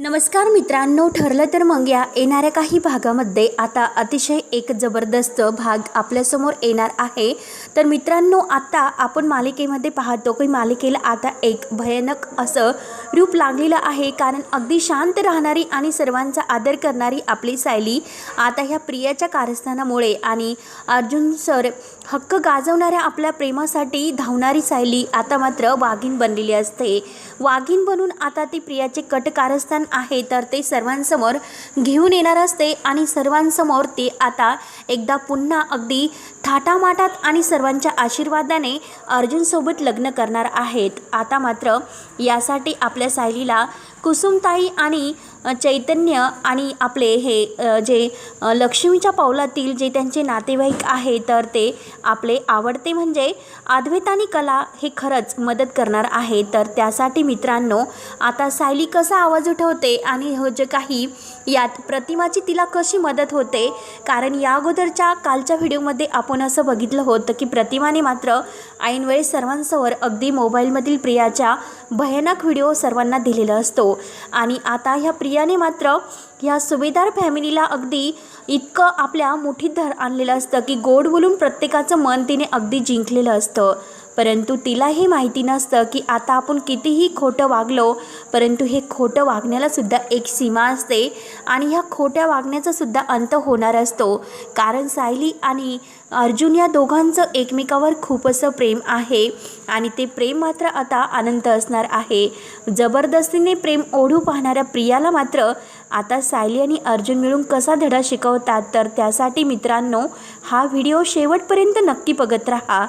नमस्कार मित्रांनो ठरलं तर मग या. येणाऱ्या काही भागामध्ये आता अतिशय एक जबरदस्त भाग आपल्यासमोर येणार आहे. तर मित्रांनो आता आपण मालिकेमध्ये पाहतो की मालिकेला आता एक भयानक असं रूप लागलेलं आहे. कारण अगदी शांत राहणारी आणि सर्वांचा आदर करणारी आपली सायली आता ह्या प्रियाच्या कारस्थानामुळे आणि अर्जुन सर हक्क गाजवणाऱ्या आपल्या प्रेमासाठी धावणारी सायली आता मात्र वाघीण बनलेली असते. वाघीण बनून आता ती प्रियाचे कट कारस्थान आहे तर ते सर्वांसमोर घेऊन येणार असते आणि सर्वांसमोर ते आता एकदा पुन्हा अगदी थाटामाटात आणि सर्वांच्या आशीर्वादाने अर्जुनसोबत लग्न करणार आहेत. आता मात्र यासाठी आपल्या सायलीला कुसुमताई आणि चैतन्य आणि आपले हे जे लक्ष्मीच्या पावलातील जे त्यांचे नातेवाईक आहे तर ते आपले आवडते म्हणजे अद्वैत आणि कला हे खरंच मदत करणार आहे. तर त्यासाठी मित्रांनो आता सायली कसा आवाज उठवते आणि हो जे काही यात प्रतिमाची तिला कशी मदत होते? कारण या अगोदरच्या कालच्या व्हिडिओमध्ये आपण असं बघितलं होतं की प्रतिमाने मात्र ऐनवेळी सर्वांसमोर अगदी मोबाईलमधील प्रियाच्या भयानक व्हिडिओ सर्वांना दिलेला असतो. आणि आता ह्या प्रियाने मात्र ह्या सुभेदार फॅमिलीला अगदी इतकं आपल्या मुठीत धर आणलेलं असतं की गोड बोलून प्रत्येकाचं मन तिने अगदी जिंकलेलं असतं. परंतु तिलाही माहिती नसतं की आता आपण कितीही खोटं वागलो परंतु हे खोटं वागण्यालासुद्धा एक सीमा असते आणि ह्या खोट्या वागण्याचासुद्धा अंत होणार असतो. कारण सायली आणि अर्जुन या दोघांचं एकमेकावर खूप असं प्रेम आहे आणि ते प्रेम मात्र आता अनंत असणार आहे. जबरदस्तीने प्रेम ओढू पाहणाऱ्या प्रियाला मात्र आता सायली आणि अर्जुन मिळून कसा धडा शिकवतात तर त्यासाठी मित्रांनो हा व्हिडिओ शेवटपर्यंत नक्की बघत राहा.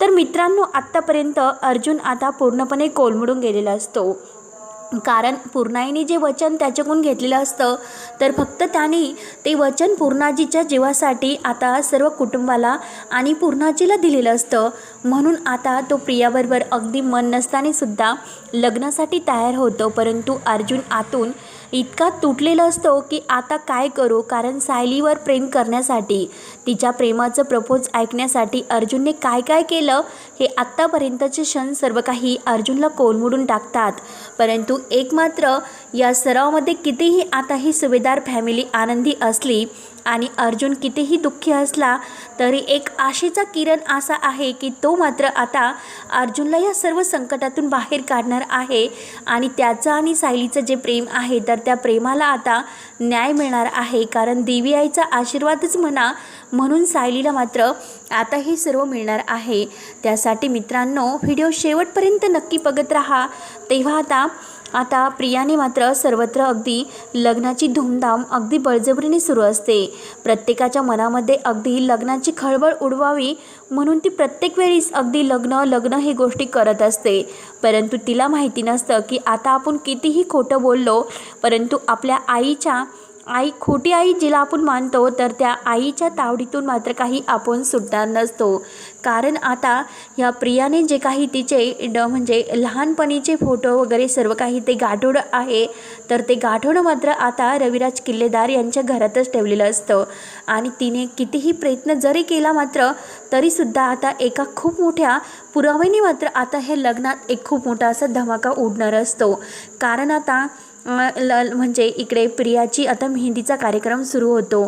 तर मित्रांनो आत्तापर्यंत अर्जुन आता पूर्णपणे कोलमडून गेलेला असतो. कारण पूर्णाईने जे वचन त्याच्याकडून घेतलेलं असतं तर फक्त त्याने ते वचन पूर्णाजीच्या जीवासाठी आता सर्व कुटुंबाला आणि पूर्णाजीला दिलेलं असतं. म्हणून आता तो प्रियाबरोबर अगदी मन नसताना सुद्धा लग्नासाठी तयार होतो परंतु अर्जुन आतून इतका तुटलेला असतो की आता काय करू? कारण सायलीवर प्रेम करण्यासाठी तिच्या प्रेमाचं प्रपोज ऐकण्यासाठी अर्जुनने काय काय केलं? हे आत्तापर्यंतचे क्षण सर्व काही अर्जुनला कोलमडून टाकतात. परंतु एक मात्र या सरावामध्ये कितीही आता ही सुभेदार फॅमिली आनंदी असली आणि अर्जुन कितीही दुःखी असला तरी एक आशेचा किरण असा आहे की तो मात्र आता अर्जुनला या सर्व संकटातून बाहेर काढणार आहे आणि त्याचं आणि सायलीचं जे प्रेम आहे तर त्या प्रेमाला आता न्याय मिळणार आहे. कारण देवी आईचा आशीर्वादच म्हणा म्हणून सायलीला मात्र आता हे सर्व मिळणार आहे. त्यासाठी मित्रांनो व्हिडिओ शेवटपर्यंत नक्की बघत राहा. तेव्हा आता आता प्रियाने मात्र सर्वत्र अगदी लग्नाची धूमधाम अगदी बळजबरीने सुरू असते. प्रत्येकाच्या मनामध्ये अगदी लग्नाची खळबळ उडवावी म्हणून ती प्रत्येक वेळीस अगदी लग्न लग्न ही गोष्टी करत असते. परंतु तिला माहिती नसतं की आता आपण कितीही खोटं बोललो परंतु आपल्या आईच्या आई खोटी आई जिला आपण मानतो तर त्या आईच्या तावडीतून मात्र काही आपण सुटणार नसतो. कारण आता ह्या प्रियाने जे काही तिचे ड म्हणजे लहानपणीचे फोटो वगैरे सर्व काही ते गाठोडं आहे तर ते गाठोडं मात्र आता रविराज किल्लेदार यांच्या घरातच ठेवलेलं असतं. आणि तिने कितीही प्रयत्न जरी केला मात्र तरीसुद्धा आता एका खूप मोठ्या पुराव्याने मात्र आता हे लग्नात एक खूप मोठा असा धमाका उडणार असतो. कारण आता ल म्हणजे इकडे प्रियाची आता मेहंदीचा कार्यक्रम सुरू होतो.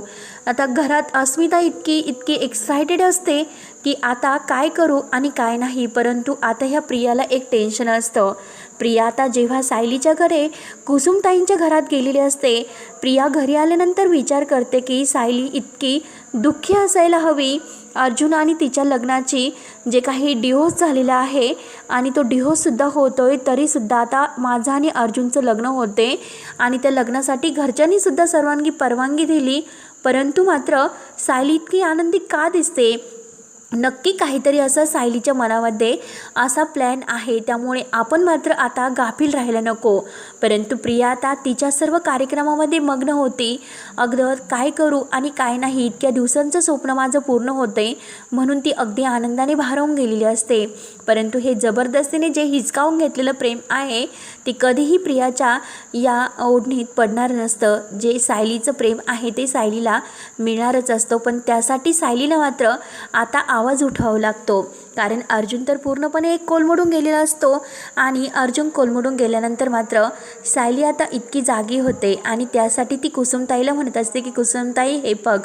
आता घरात अस्मिता इतकी इतकी एक्सायटेड असते की आता काय करू आणि काय नाही परंतु आता ह्या प्रियाला एक टेन्शन असतं. प्रिया आता जेव्हा सायलीच्या घरे कुसुमताईंच्या घरात गेलेली असते प्रिया घरी आल्यानंतर विचार करते की सायली इतकी दुःखी असायला हवी. अर्जुन आणि तिच्या लग्नाची जे काही डिवोर्स झालेला आहे आणि तो डिवोर्ससुद्धा होतो आहे तरीसुद्धा आता माझं आणि अर्जुनचं लग्न होते आणि त्या लग्नासाठी घरच्यांनीसुद्धा सर्वांगी परवानगी दिली. परंतु मात्र सायली इतकी आनंदी का दिसते? नक्की काहीतरी असं सायलीच्या मनामध्ये असा प्लॅन आहे. त्यामुळे आपण मात्र आता गाफील राहायला नको. परंतु प्रिया आता तिच्या सर्व कार्यक्रमामध्ये मग्न होती. अगदी काय करू आणि काय नाही इतक्या दिवसांचं स्वप्न माझं पूर्ण होते म्हणून ती अगदी आनंदाने भारावून गेलेली असते. परंतु हे जबरदस्तीने जे हिचकावून घेतलेलं प्रेम आहे ते कधीही प्रियाच्या या ओढणीत पडणार नसतं. जे सायलीचं प्रेम आहे ते सायलीला मिळणारच असतं. पण त्यासाठी सायलीला मात्र आता आवाज उठवावा लागतो. कारण अर्जुन तर पूर्णपणे एक कोलमडून गेलेला असतो आणि अर्जुन कोलमडून गेल्यानंतर मात्र सायली आता इतकी जागी होते आणि त्यासाठी ती कुसुमताईला म्हणत असते की कुसुमताई हे बघ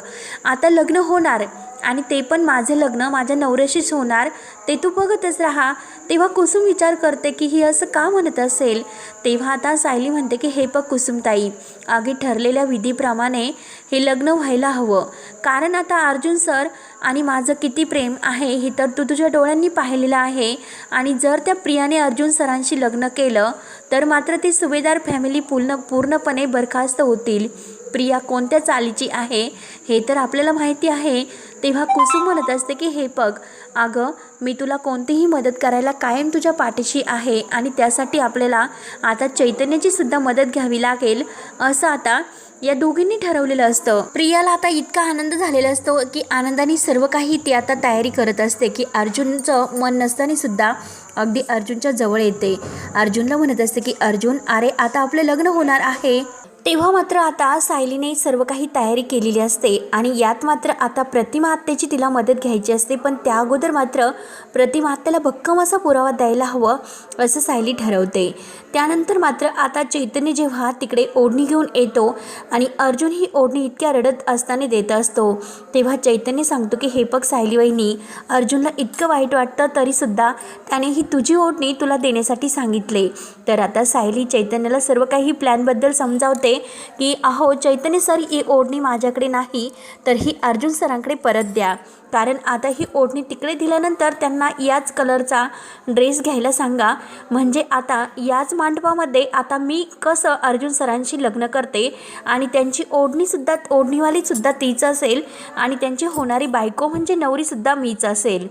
आता लग्न होणार आणि ते पण माझं लग्न माझ्या नवऱ्याशीच होणार. ते तू बघतच राहा. तेव्हा कुसुम विचार करते की ही असं का म्हणत असेल? तेव्हा आता सायली म्हणते की हे बघ कुसुमताई आगी ठरलेल्या विधीप्रमाणे हे लग्न व्हायला हवं. कारण आता अर्जुन सर आणि माझं किती प्रेम आहे हे तर तू तुझ्या डोळ्यांनी पाहिलेलं आहे. आणि जर त्या प्रियाने अर्जुन सरांशी लग्न केलं तर मात्र ती सुभेदार फॅमिली पूर्ण पूर्णपणे बरखास्त होतील. प्रिया कोणत्या चालीची आहे हे तर आपल्याला माहिती आहे. तेव्हा कुसुम म्हणत असते की हे बघ अगं मी तुला कोणतीही मदत करायला कायम तुझ्या पाठीशी आहे आणि त्यासाठी आपल्याला आता चैतन्याची सुद्धा मदत घ्यावी लागेल. असं आता या दोघींनी ठरवलेलं असतं. प्रियाला आता इतका आनंद झालेला असतो की आनंदाने सर्व काही ती आता तयारी करत असते की अर्जुनचं मन नसताना सुद्धा अगदी अर्जुनच्या जवळ येते. अर्जुनला म्हणत असते की अर्जुन अरे आता आपलं लग्न होणार आहे. तेव्हा मात्र आता सायलीने सर्व काही तयारी केलेली असते आणि यात मात्र आता प्रतिमा तिला मदत घ्यायची असते पण त्या अगोदर मात्र प्रतिमा भक्कम असा पुरावा द्यायला हवं असं सायली ठरवते. त्यानंतर मात्र आता चैतन्य जेव्हा तिकडे ओढणी घेऊन येतो आणि अर्जुन ही ओढणी इतक्या रडत असताना देत असतो तेव्हा चैतन्य सांगतो की हे बघ सायली वहिनी अर्जुनला इतकं वाईट वाटतं तरीसुद्धा त्याने ही तुझी ओढणी तुला देण्यासाठी सांगितले. तर आता सायली चैतन्याला सर्व काही प्लॅनबद्दल समजावते की अहो चैतन्य सर ही ओढणी माझ्याकडे नाही तर ही अर्जुन सरांकडे परत द्या. कारण आता ही ओढणी तिकडे दिल्यानंतर त्यांना याच कलरचा ड्रेस घ्यायला सांगा. म्हणजे आता याच मांडपामध्ये आता मी कसं अर्जुन सरांशी लग्न करते आणि त्यांची ओढणीसुद्धा ओढणीवालीसुद्धा तीच असेल आणि त्यांची होणारी बायको म्हणजे नवरीसुद्धा मीच असेल.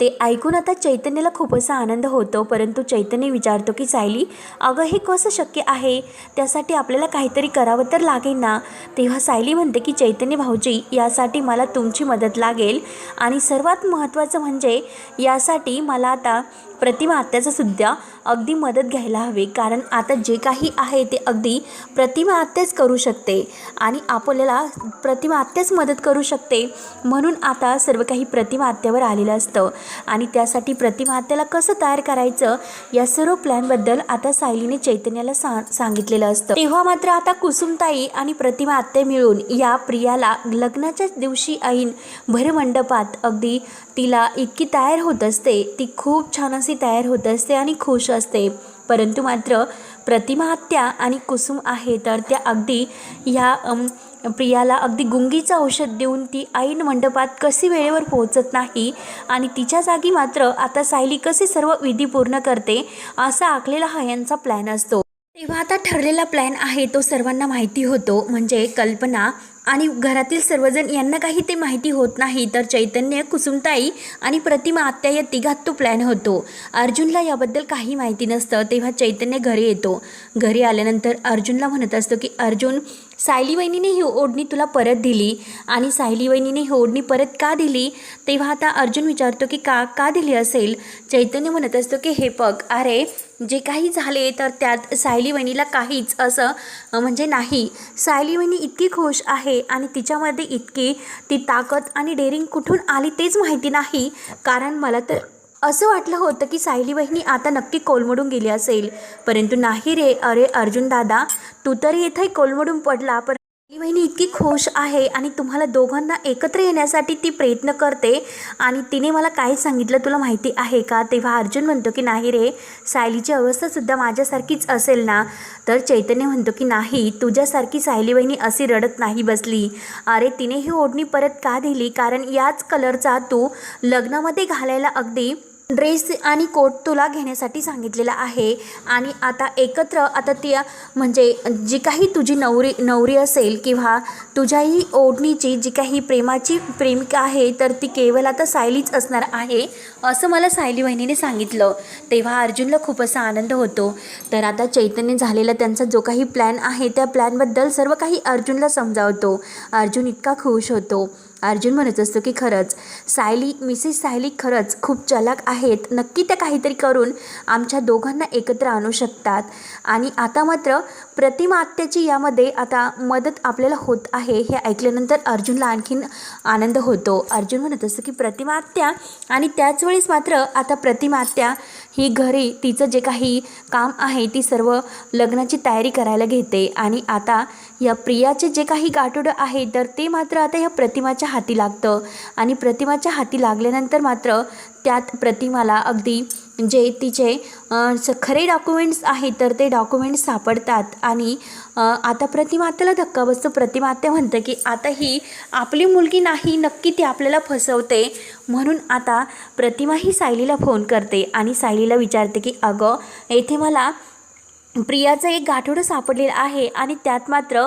ते ऐकून आता चैतन्याला खूप असा आनंद होतो परंतु चैतन्य विचारतो की सायली अगं हे कसं शक्य आहे? त्यासाठी आपल्याला काहीतरी करावं तर लागेल ना? तेव्हा सायली म्हणते की चैतन्य भाऊजी यासाठी मला तुमची मदत लागेल आणि सर्वात महत्त्वाचं म्हणजे यासाठी मला आता प्रतिमा आत्याचं सुद्धा अगदी मदत घ्यायला हवी. कारण आता जे काही आहे ते अगदी प्रतिमा आत्याच करू शकते आणि आपल्याला प्रतिमा आत्याच मदत करू शकते म्हणून आता सर्व काही प्रतिमा आत्यावर आलेलं असतं. आणि त्यासाठी प्रतिमा आत्याला कसं तयार करायचं? या सर्व प्लॅनबद्दल आता सायलीने चैतन्याला सा सांगितलेलं असतं. तेव्हा मात्र आता कुसुमताई आणि प्रतिमा आत्या मिळून या प्रियाला लग्नाच्याच दिवशी ऐन भरमंडपात अगदी तिला इतकी तयार होत असते. ती खूप छान ती तयार होत असते आणि खुश असते. परंतु मात्र प्रतिमा हत्या आणि कुसुम आहे तर त्या अगदी ह्या प्रियाला अगदी गुंगीचं औषध देऊन ती ऐन मंडपात कशी वेळेवर पोहोचत नाही आणि तिच्या जागी मात्र आता सायली कसे सर्व विधी पूर्ण करते असा आखलेला हा यांचा प्लॅन असतो. तेव्हा आता ठरलेला प्लॅन आहे तो सर्वांना माहिती होतो. म्हणजे कल्पना आणि घरातील सर्वजण यांना काही ते माहिती होत नाही तर चैतन्य कुसुमताई आणि प्रतिमा आत्या या तिघात तो प्लॅन होतो. अर्जुनला याबद्दल काही माहिती नसतं तेव्हा चैतन्य घरी येतो. घरी आल्यानंतर अर्जुनला म्हणत असतो की अर्जुन सायली वहिनीने ही ओढणी तुला परत दिली आणि सायली वहिनीने ही ओढणी परत का दिली? तेव्हा आता अर्जुन विचारतो की का का दिली असेल? चैतन्य म्हणत असतो की हे पग अरे जे काही झाले तर त्यात सायली वहिनीला काहीच असं म्हणजे नाही. सायली वहिनी इतकी खुश आहे आणि तिच्यामध्ये इतकी ती ताकद आणि डेअरिंग कुठून आली तेच माहिती नाही. कारण मला तर असं वाटलं होतं की सायली बहिणी आता नक्की कोलमडून गेली असेल. परंतु नाही रे अरे अर्जुन दादा तू तरी इथे कोलमडून पडला पर बहिणी इतकी खुश आहे आणि तुम्हाला दोघांना एकत्र येण्यासाठी ती प्रयत्न करते. आणि तिने मला काय सांगितलं तुला माहिती आहे का? तेव्हा अर्जुन म्हणतो की नाही रे सायलीची अवस्थासुद्धा माझ्यासारखीच असेल ना? तर चैतन्य म्हणतो की नाही तुझ्यासारखी सायली बहिणी अशी रडत नाही बसली. अरे तिने ही ओढणी परत का दिली? कारण याच कलरचा तू लग्नामध्ये घालायला अगदी ड्रेस आणि कोट तुला घेण्यासाठी सांगितलेला आहे. आणि आता एकत्र आता ती म्हणजे जी काही तुझी नवरी नवरी असेल किंवा तुझ्याही ओढणीची जी काही प्रेमाची प्रेमिका आहे तर ती केवळ आता सायलीच असणार आहे असं मला सायली वहिनीने सांगितलं. तेव्हा अर्जुनला खूप असा आनंद होतो. तर आता चैतन्य झालेला त्यांचा जो काही प्लॅन आहे त्या प्लॅनबद्दल सर्व काही अर्जुनला समजावतो. अर्जुन इतका खुश होतो. अर्जुन म्हणत असतो की खरंच सायली मिसेस सायली खरंच खूप चलाक आहेत. नक्की त्या काहीतरी करून आमच्या दोघांना एकत्र आणू शकतात. आणि आता मात्र प्रतिमा आत्याची यामध्ये आता मदत आपल्याला होत आहे हे ऐकल्यानंतर अर्जुनला आणखीन आनंद होतो. अर्जुन म्हणत असतो की प्रतिमा आत्या आणि त्याच वेळेस मात्र आता प्रतिमा आत्या ही घरी तिचं जे काही काम आहे ती सर्व लग्नाची तयारी करायला घेते. आणि आता या प्रियाचे जे काही गाठोडं आहे तर ते मात्र आता या प्रतिमाच्या हाती लागतं. आणि प्रतिमाच्या हाती लागल्यानंतर मात्र त्यात प्रतिमाला अगदी जे तिचे स- खरे डॉक्युमेंट्स आहेत तर ते डॉक्युमेंट्स सापडतात. आणि आता प्रतिमा धक्का बसतो. प्रतिमा म्हणतं की आता ही आपली मुलगी नाही नक्की ती आपल्याला फसवते. म्हणून आता प्रतिमा ही सायलीला फोन करते आणि सायलीला विचारते की अगं येथे मला प्रियाचं एक गाठोडं सापडलेलं आहे आणि त्यात मात्र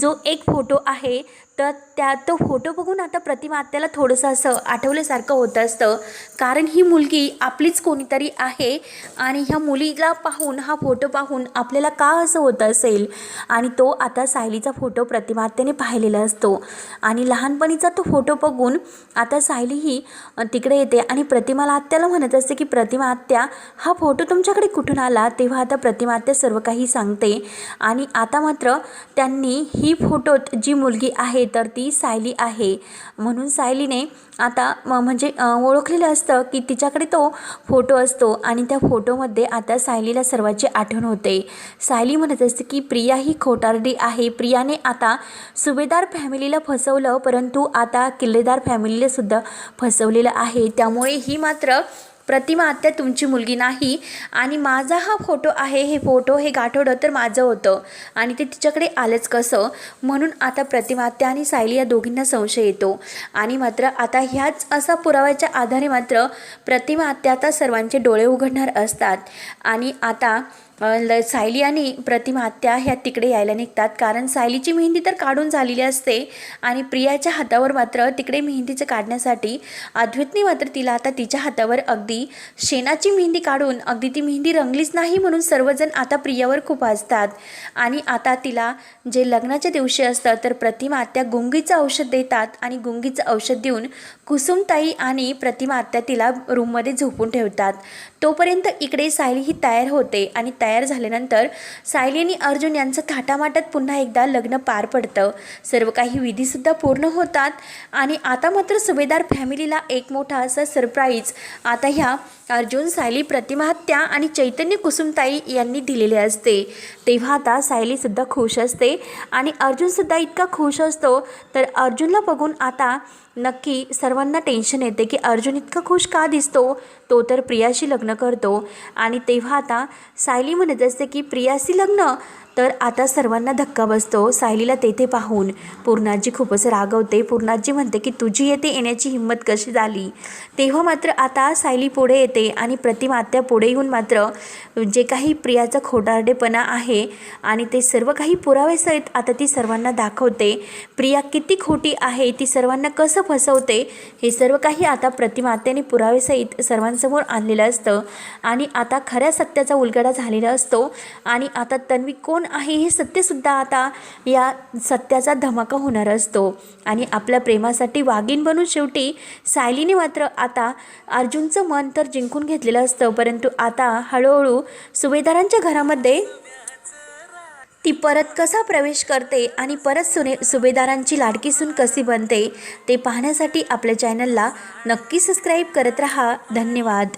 जो एक फोटो आहे तर त्या तो फोटो बघून आता प्रतिमा आत्याला थोडंसं असं आठवल्यासारखं होत असतं. कारण ही मुलगी आपलीच कोणीतरी आहे आणि ह्या मुलीला पाहून हा फोटो पाहून आपल्याला का असं होत असेल? आणि तो आता सायलीचा फोटो प्रतिमा आत्याने पाहिलेला असतो. आणि लहानपणीचा तो फोटो बघून आता सायली ही तिकडे येते आणि प्रतिमाला आत्याला म्हणत असते की प्रतिमा आत्या हा फोटो तुमच्याकडे कुठून आला? तेव्हा आता प्रतिमा आत्या सर्व काही सांगते. आणि आता मात्र त्यांनी ही फोटोत जी मुलगी आहे तर ती सायली आहे. म्हणून सायलीने आता म- म्हणजे ओळखलेलं असतं की तिच्याकडे तो फोटो असतो आणि त्या फोटोमध्ये आता सायलीला सर्वांची आठवण होते. सायली म्हणत असते की प्रिया ही खोटारडी आहे. प्रियाने आता सुभेदार फॅमिलीला फसवलं परंतु आता किल्लेदार फॅमिलीलासुद्धा फसवलेलं आहे. त्यामुळे ही मात्र प्रतिमा आत्या तुमची मुलगी नाही आणि माझा हा फोटो आहे हे फोटो हे गाठवडं तर माझं होतं. आणि ते तिच्याकडे आलंच कसं? म्हणून आता प्रतिमा आत्या आणि सायली या दोघींना संशय येतो. आणि मात्र आता ह्याच असा पुराव्याच्या आधारे मात्र प्रतिमा आत्या आता सर्वांचे डोळे उघडणार असतात. आणि आता सायली आणि प्रतिमा आत्या ह्या तिकडे यायला निघतात. कारण सायलीची मेहंदी तर काढून झालेली असते आणि प्रियाच्या हातावर मात्र तिकडे मेहंदीचं काढण्यासाठी अद्वैतने मात्र तिला आता तिच्या हातावर अगदी शेणाची मेहंदी काढून अगदी ती मेहंदी रंगलीच नाही म्हणून सर्वजण आता प्रियावर खूप हसतात. आणि आता तिला जे लग्नाच्या दिवशी असतं तर प्रतिमा आत्या गुंगीचं औषध देतात आणि गुंगीचं औषध देऊन कुसुमताई आणि प्रतिमा आत्या तिला रूममध्ये झोपून ठेवतात. तोपर्यंत इकडे सायली ही तयार होते आणि तयार झाल्यानंतर सायली आणि अर्जुन यांचं थाटामाटात पुन्हा एकदा लग्न पार पडतं. सर्व काही विधीसुद्धा पूर्ण होतात आणि आता मात्र सुभेदार फॅमिलीला एक मोठा असा सरप्राईज आता ह्या अर्जुन सायली प्रतिमा हत्या आणि चैतन्य कुसुमताई यांनी दिलेले असते. तेव्हा आता सायलीसुद्धा खुश असते आणि अर्जुनसुद्धा इतका खुश असतो. तर अर्जुनला बघून आता नक्की सर्वांना टेन्शन येते की अर्जुन इतका खुश का दिसतो? तो तर प्रियाशी लग्न करतो. आणि तेव्हा आता सायली म्हणत असते की प्रियाशी लग्न? तर आता सर्वांना धक्का बसतो. सायलीला तेथे पाहून पूर्णाजी खूपच रागवते. पूर्णाजी म्हणते की तुझी येथे येण्याची हिंमत कशी झाली? तेव्हा मात्र आता सायली पुढे येते आणि प्रतिमा आत्या पुढे येऊन मात्र जे काही प्रियाचा खोटारडेपणा आहे आणि ते सर्व काही पुराव्यासहित आता ती सर्वांना दाखवते. प्रिया किती खोटी आहे ती सर्वांना कसं फसवते? हे सर्व काही आता प्रतिमा आत्याने सर्वांसमोर आणलेलं असतं. आणि आता खऱ्या सत्याचा उलगडा झालेला असतो. आणि आता तन्वी कोण आहे हे सत्यसुद्धा आता या सत्याचा धमाका होणार असतो. आणि आपल्या प्रेमासाठी वाघीण बनून शेवटी सायलीने मात्र आता अर्जुनचं मन तर जिंकून घेतलेलं असतं. परंतु आता हळूहळू सुभेदारांच्या घरामध्ये ती परत कसा प्रवेश करते आणि परत सुने सुभेदारांची लाडकी सून कशी बनते ते पाहण्यासाठी आपल्या चॅनलला नक्की सबस्क्राईब करत रहा. धन्यवाद.